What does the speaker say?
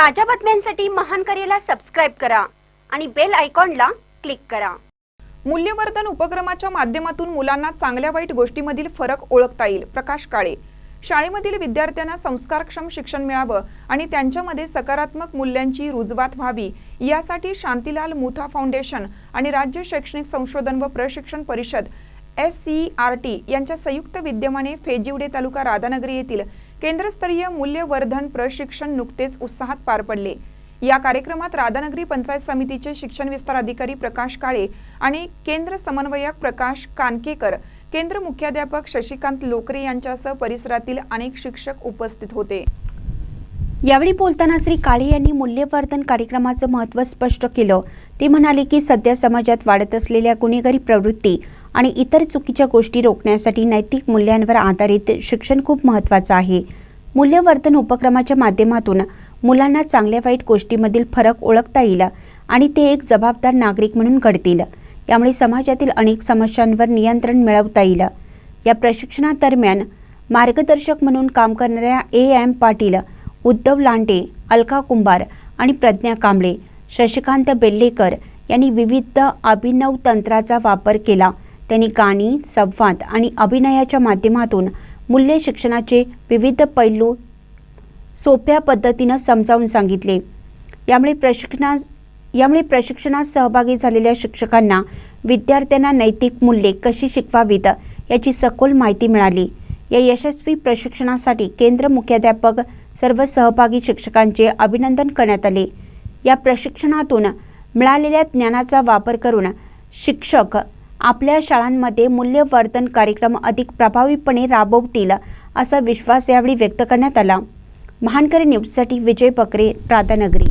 ताज्या बातम्यांसाठी महान करेला सबस्क्राईब करा आणि बेल आयकॉनला क्लिक करा. मूल्यवर्धन उपक्रमाच्या माध्यमातून मुलांना चांगल्या वाईट गोष्टीमधील फरक ओळखता येईल. प्रकाश काळे. शाळेमधील विद्यार्थ्यांना संस्कारक्षम शिक्षण मिळावं आणि त्यांच्यामध्ये सकारात्मक मूल्यांची रुजवात व्हावी यासाठी शांतीलाल मुथा फाउंडेशन आणि राज्य शैक्षणिक संशोधन व प्रशिक्षण परिषद एस सी आर टी यांच्या संयुक्त विद्यमाने फेजिवडे तालुका राधानगरी येथील केंद्रस्तरीय मूल्यवर्धन प्रशिक्षण नुकतेच उत्साहात पार पडले. या कार्यक्रमात राधानगरी पंचायत समितीचे शिक्षण विस्तार अधिकारी प्रकाश काळे आणि केंद्र समन्वयक प्रकाश कानकेकर केंद्र मुख्याध्यापक शशिकांत लोकरे यांच्यासह परिसरातील अनेक शिक्षक उपस्थित होते. यावेळी बोलताना श्री काळे यांनी मूल्यवर्धन कार्यक्रमाचं महत्त्व स्पष्ट केलं. ते म्हणाले की सध्या समाजात वाढत असलेल्या गुन्हेगारी प्रवृत्ती आणि इतर चुकीच्या गोष्टी रोखण्यासाठी नैतिक मूल्यांवर आधारित शिक्षण खूप महत्त्वाचं आहे. मूल्यवर्धन उपक्रमाच्या माध्यमातून मुलांना चांगल्या वाईट गोष्टीमधील फरक ओळखता येईल आणि ते एक जबाबदार नागरिक म्हणून घडतील. यामुळे समाजातील अनेक समस्यांवर नियंत्रण मिळवता येईल. या प्रशिक्षणादरम्यान मार्गदर्शक म्हणून काम करणाऱ्या ए. एम. पाटील उद्धव लांडे अलका कुंभार आणि प्रज्ञा कांबळे शशिकांत बेल्लेकर यांनी विविध अभिनव तंत्राचा वापर केला. त्यांनी गाणी संवाद आणि अभिनयाच्या माध्यमातून मूल्य शिक्षणाचे विविध पैलू सोप्या पद्धतीनं समजावून सांगितले. यामुळे प्रशिक्षणा यामुळे प्रशिक्षणात सहभागी झालेल्या शिक्षकांना विद्यार्थ्यांना नैतिक मूल्ये कशी शिकवावीत याची सखोल माहिती मिळाली. या यशस्वी प्रशिक्षणासाठी केंद्र मुख्याध्यापक सर्व सहभागी शिक्षकांचे अभिनंदन करण्यात आले. या प्रशिक्षणातून मिळालेल्या ज्ञानाचा वापर करून शिक्षक आपल्या शाळांमध्ये मूल्यवर्धन कार्यक्रम अधिक प्रभावीपणे राबवतील असा विश्वास यावेळी व्यक्त करण्यात आला. महानकरी न्यूजसाठी विजय बकरे राधानगरी.